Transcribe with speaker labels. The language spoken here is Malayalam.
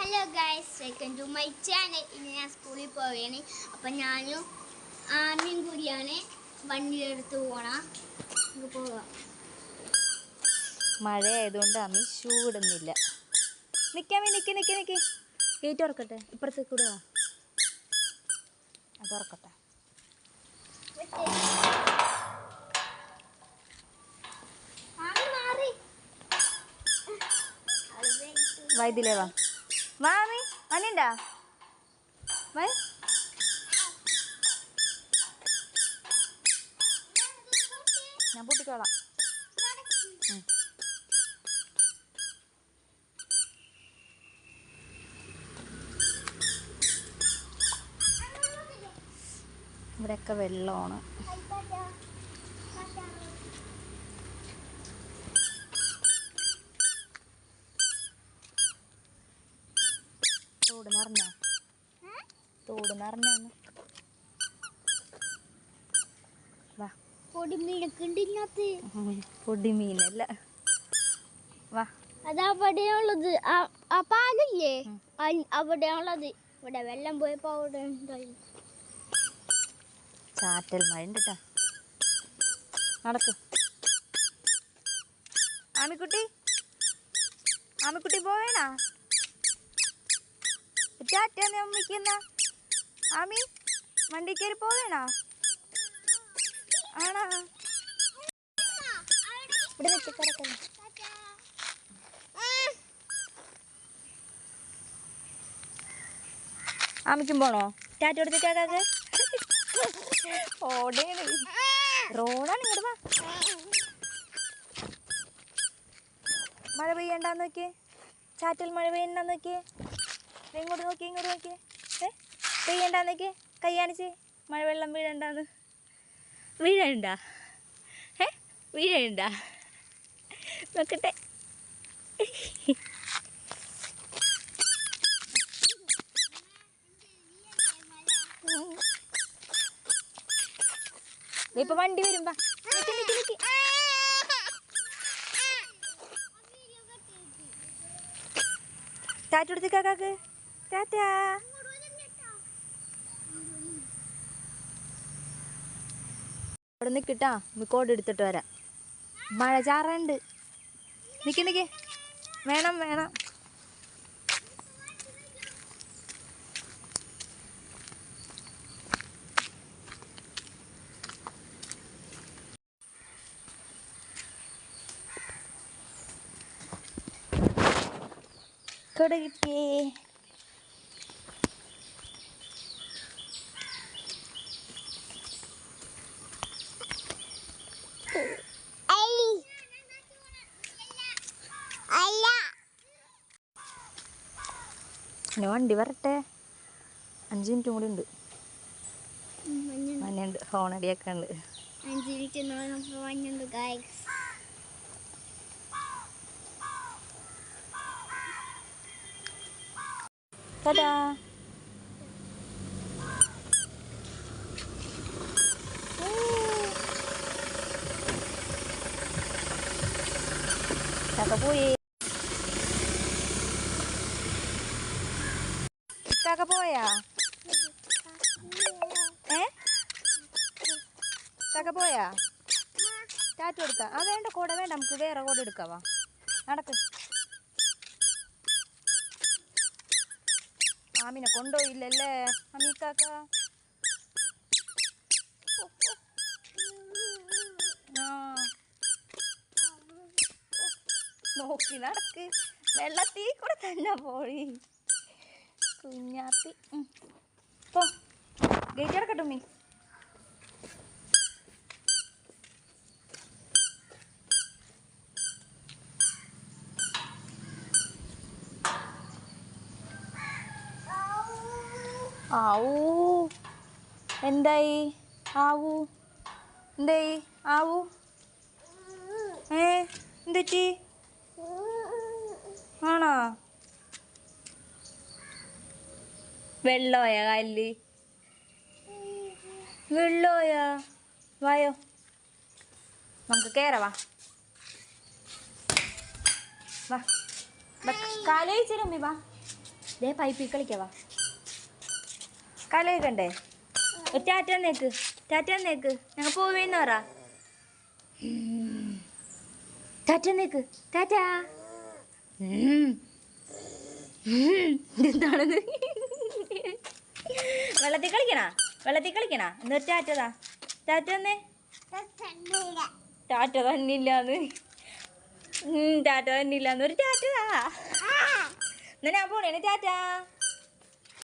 Speaker 1: Hello guys welcome to my channel ഇന്ന് ഞാൻ സ്കൂളിൽ പോവുകയാണ്. അപ്പം ഞാനും ആമിയും കൂടിയാണ് വണ്ടിയിലെടുത്ത് പോകണം നമുക്ക് പോവാം.
Speaker 2: മഴ ആയതുകൊണ്ട് അമ്മി ഷൂ ഇടുന്നില്ല. നിൽക്കാമേ നിൽക്കി നിൽക്കി നിൽക്കി ഗേറ്റ് തുറക്കട്ടെ. ഇപ്പുറത്തേക്ക് കൂടെ അത് തുറക്കട്ടെ.
Speaker 1: വൈദ്യുലേവാ മാറി.
Speaker 2: വൈദ്യലേ വാ. വാ അമ്മി അനിണ്ടാ വൈ ഞാൻ പൂട്ടിക്കോളാം. ഇവിടെയൊക്കെ വെള്ളമാണ്. തോട് നിറഞ്ഞാന്ന് വാ.
Speaker 1: ഇതിനകത്ത്
Speaker 2: വാ.
Speaker 1: അതാ അവിടെയുള്ളത്. ആ- പാലില്ലേ? അവിടെയുള്ളത്. ഇവിടെ വെള്ളം പോയപ്പോ അവിടെ ഉണ്ടായി
Speaker 2: ചാറ്റൽ മഴ ഉണ്ട്. നടക്ക്. ആമിക്കുട്ടി? ആമിക്കുട്ടി പോവേണാ? ആമി വണ്ടി കയറി പോവേണോ? ആണാ? ഇവിടെ വെച്ച് കിടക്കുന്നു. ആമിക്കും പോണോ? ടാറ്റ കൊടുത്ത് കേക്കാക്ക് ഓടേണ് റോഡാണ് ഇങ്ങോട്ട് വാ. മഴ പെയ്യണ്ടെന്ന് നോക്കിയേ. ചാറ്റൽ മഴ പെയ്യണ്ടെന്ന് നോക്കിയേ. ഇങ്ങോട്ട് നോക്കി ഇങ്ങോട്ട് നോക്കിയേ. ഏ പെയ്യണ്ടാന്ന് നോക്കിയേ കൈ കാണിച്ച്. മഴ വെള്ളം വീഴണ്ടാന്ന്. വീഴണ്ട? ഏ വീഴണ്ട? നോക്കട്ടെ. ഇപ്പൊ വണ്ടി വരും വാ. നിക്ക് നിക്ക് നിക്ക്. ടാറ്റ കൊടുത്ത് കാക്കാക്ക് ടാറ്റാ. അവിടെ നിൽക്കിട്ടാ കോട് എടുത്തിട്ട് വരാം. മഴ ചാറുണ്ട്. നിക്ക് നിക്ക്. വേണം വേണം. കൊട കിട്ടിയേ ഇനി വണ്ടി വരട്ടെ. അഞ്ച് മിനിറ്റും കൂടി ഉണ്ട്. മഞ്ഞുണ്ട് ഹോണടിയൊക്കെ ഉണ്ട്
Speaker 1: അഞ്ച് മിനിറ്റ് മഞ്ഞുണ്ട് ഗൈസ്
Speaker 2: ടാറ്റാ കാക്ക പോയി കാക്ക പോയാ ഏ കാക്ക പോയാ ടാറ്റ കൊടുക്ക ആ വേണ്ട കൂടെ വേണ്ട. നമുക്ക് വേറെ കൂടെ എടുക്കാവാ നടക്ക്. ആമിനെ കൊണ്ടുപോയില്ലല്ലേ? അമ്മീക്കാക്ക നോക്കി നടക്ക്. വെള്ളത്തിൽ കൂടെ തന്നെ പോയി. കുഞ്ഞാത്തി. പോ. ഗേറ്റ് അടക്കട്ടെ ഉമ്മി. ആവൂ. എന്തായി? ആവൂ. എന്തായി? ആവൂ. ഏ? എന്തെറ്റി ആണോ വെള്ളോയ കാലിൽ. വെള്ളോയ. വായോ. നമുക്ക് കേറവാ വാ. കാലയിച്ചിരുമ്പി വാ. ദേ പൈപ്പിൽ കളിക്കവാ കലയിക്കണ്ടേ? ടാറ്റ നേക്ക് ടാറ്റ നേക്ക് ഞങ്ങൾ പോവേന്ന് പറ. ടാറ്റ നേക്ക് ടാറ്റ. എന്താണത് വെള്ളത്തിൽ കളിക്കണ? വെള്ളത്തിൽ കളിക്കണ? എന്നൊരു ടാറ്റതാ ടാറ്റ ചാറ്റ ടാറ്റ തന്നില്ലാന്ന്. ടാറ്റ തന്നില്ലാന്ന്. ഒരു ടാറ്റതാ എന്നാ ഞാൻ പോണേ ടാറ്റ.